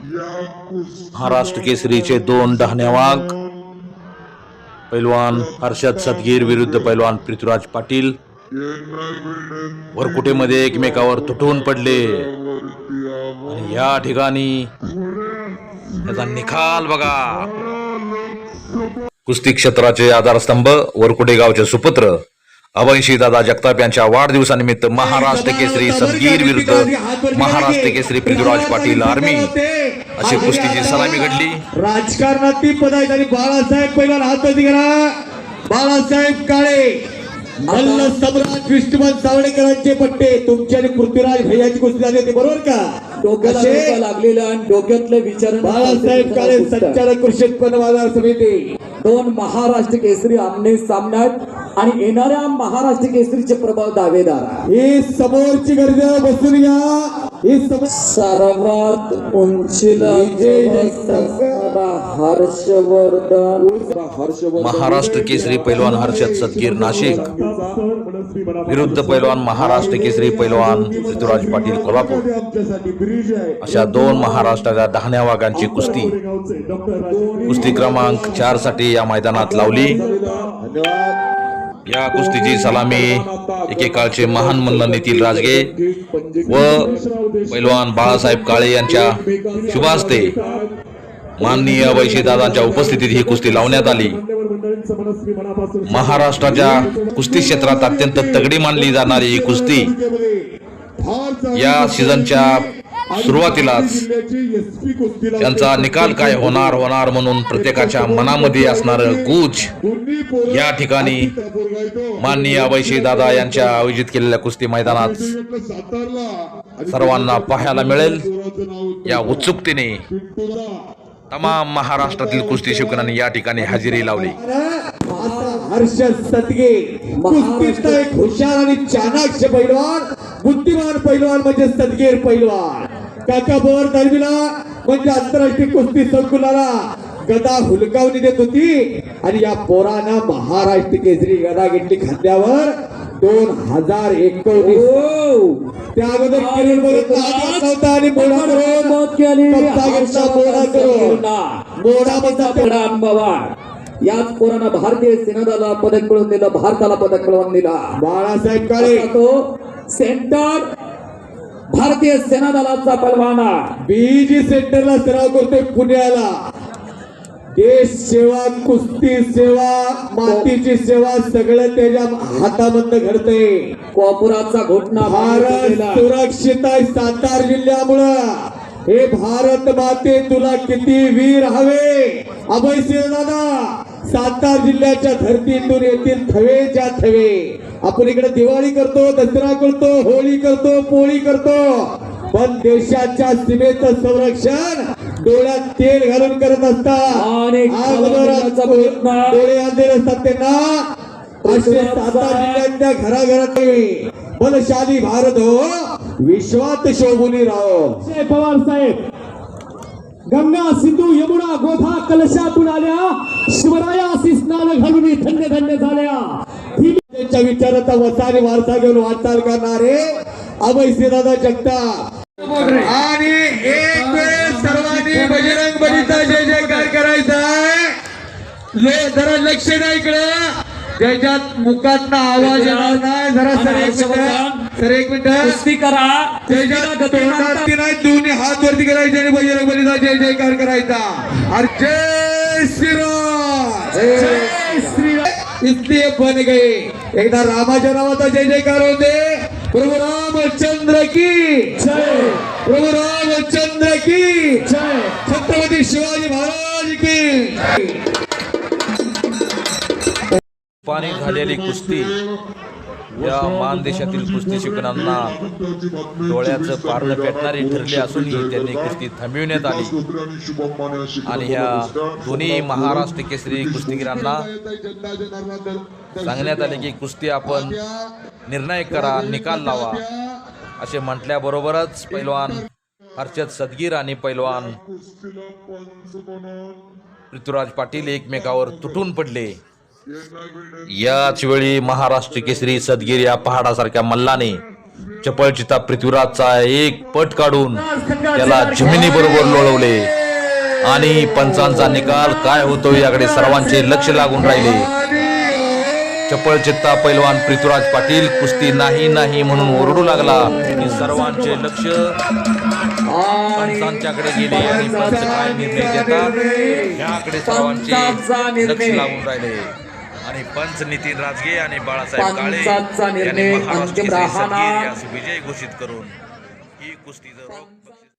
महाराष्ट्र केसरीचे दोन डहाण्या वाघ पैलवान हर्षद सदगीर विरुद्ध पैलवान पृथ्वीराज पाटील. वरकुटेमध्ये एकमेकावर तुटून पडले. आणि या ठिकाणी त्याचा निकाल बघा. कुस्ती क्षेत्राचे आधारस्तंभ वरकुटे गावचे सुपुत्र अवैशी दादा जगताप यांच्या वाढदिवसानिमित्त महाराष्ट्र केसरी सदगीर विरुद्ध महाराष्ट्र केसरी पृथ्वीराज पाटील आर्मी. अशी कुस्तीची सलामी घडली. राजकारणातील पदार्थ आणि बाळासाहेब पैलवान हात वरती करा बाळासाहेब काळे. मल्ल सम्राट विष्णुमान सावळेकरांचे पट्टे. तुमचे आणि पृथ्वीराज भैयाची कुस्ती झाली होती बरोबर का? डोक्याला धोका लागलेला आणि डोक्यातलं विचार बाळासाहेब काळे संचालक कृषी उत्पन्न बाजार समिती. दोन महाराष्ट्र केसरी आमने सामन्यात आणि येणाऱ्या महाराष्ट्र केसरीचे प्रबळ दावेदार ही समोरची गर्दी बसून घ्या ही समोर सर्वात उंचीला हर्षवर्धन. महाराष्ट्र केसरी पैलवान हर्षद सदगीर नाशिक. विरुद्ध पैलवान महाराष्ट्र केसरी पैलवान पृथ्वीराज पाटील कोल्हापूर. अशा दोन महाराष्ट्राच्या डहाण्या वाघांची कुस्ती. कुस्ती क्रमांक चारसाठी या मैदानात लावली. या कुस्तीची सलामी एकेकाळचे महान मल्ल राजगे व पैलवान बाळासाहेब काळे यांच्या शुभास्ते. माननीय वैशीदादांच्या उपस्थितीत ही कुस्ती लावण्यात आली. महाराष्ट्राच्या कुस्ती क्षेत्रात अत्यंत तगडी मानली जाणारी ही कुस्ती या सीझनच्या सुरुवातीलाच त्यांचा निकाल काय होणार होणार म्हणून प्रत्येकाच्या मनामध्ये असणार गूज या ठिकाणी माननीय वैशी दादा यांच्या आयोजित केलेल्या कुस्ती मैदानात सर्वांना पाहायला मिळेल या उत्सुकतेने तमाम महाराष्ट्रातील कुस्ती शिकणाऱ्यांनी या ठिकाणी हजेरी लावली. हर्षद एक हुशार आणि चाणाक्ष पैलवान बुद्धिमान पैलवान म्हणजे सदगीर पैलवान. काका बोर दरवीला म्हणजे आंतरराष्ट्रीय कुस्ती संकुलाला गदा हुलकावणी देत होती. आणि या पोरानं महाराष्ट्र केसरी गदा घेतली खांद्यावर. दोन हजार एकोणीस. त्या अगोदर किरण नव्हता आणि मोडा मोडा मोडा याच पोरानं भारतीय सेनादला पदक मिळवून दिलं भारताला पदक मिळवून दिला. बाळासाहेब काळे. तो सेंटर भारतीय सेनादलाचा पलवाना. बीजी सेंटरला सराव करतोय पुण्याला. देश सेवा कुस्ती सेवा मातीची सेवा सगळं त्याच्या हातामधनं घडतंय. कोपुराचा घोटणा भारत सुरक्षित आहे सातारा जिल्ह्यामुळं. हे भारत माते तुला किती वीर हवे. अभय दादा सातारा जिल्ह्याच्या धर्तीतून येतील थवेच्या थवे. आपण इकडे दिवाळी करतो दसरा करतो होळी करतो पोळी करतो. पण देशाच्या सीमेचं संरक्षण डोळ्यात तेल घालून करत असतात. डोळे आणलेले असतात त्यांना. असे सातारा घराघरात बलशाली भारत हो विश्वात शोभुनी राहो. पवार साहेब गंगा सिंधू यमुना गोधा कलशातून आल्या. स्नान घालून थंड थंड झाल्या. त्यांच्या विचाराचा वसा आणि वारसा घेऊन वाटचाल करणारे अभय दादा जगताप. आणि एक वेळ सर्वांनी बजरंग बलीचा जय जयकार करायचा आहे. जरा लक्ष द्या इकडं. ज्याच्यात मुखात आवाज येणार नाही. जरा सर एक मिनिट. सर एक मिनिट. कुस्ती करा. त्याच्यात नाही दोन्ही हात वरती करायचे आणि बजरंग बलीचा जय जयकार करायचा. अरे जय श्रीराम. इसलिए बन गए। एकदा रामाच्या नावाचा जय जयकार होते प्रभू रामचंद्र की जय। प्रभू रामचंद्र की जय। छत्रपती शिवाजी महाराज की पाणी झालेली कुस्ती या मानदेशातील कुस्ती शिकणाऱ्यांना डोळ्याचं पारणं पेटणारी ठरली असूनही त्यांनी कुस्ती थांबविण्यात आली. आणि ह्या दोन्ही महाराष्ट्र केसरी कुस्तीगिरांना सांगण्यात आले की कुस्ती आपण निर्णय करा निकाल लावा असे म्हटल्याबरोबरच पैलवान हर्षद सदगीर आणि पैलवान ऋतुराज पाटील एकमेकावर तुटून पडले. याच वेळी महाराष्ट्र केसरी सदगिरी या पहाडासारख्या मल्लाने चपळचिता पृथ्वीराजचा एक पट काढून त्याला जमिनी बरोबर लोळवले. आणि पंचांचा निकाल काय होतो याकडे सर्वांचे लक्ष लागून राहिले. चपळचित्ता पैलवान पृथ्वीराज पाटील कुस्ती नाही नाही म्हणून ओरडू लागला. सर्वांचे लक्ष पंचांच्याकडे गेले आणि पंच काय निर्णय देतात याकडे सर्वांचे लक्ष लागून राहिले. आणि पंच नितीन राजगे आणि बाळासाहेब काळे यांनी महाराष्ट्र विजय घोषित करून ही कुस्ती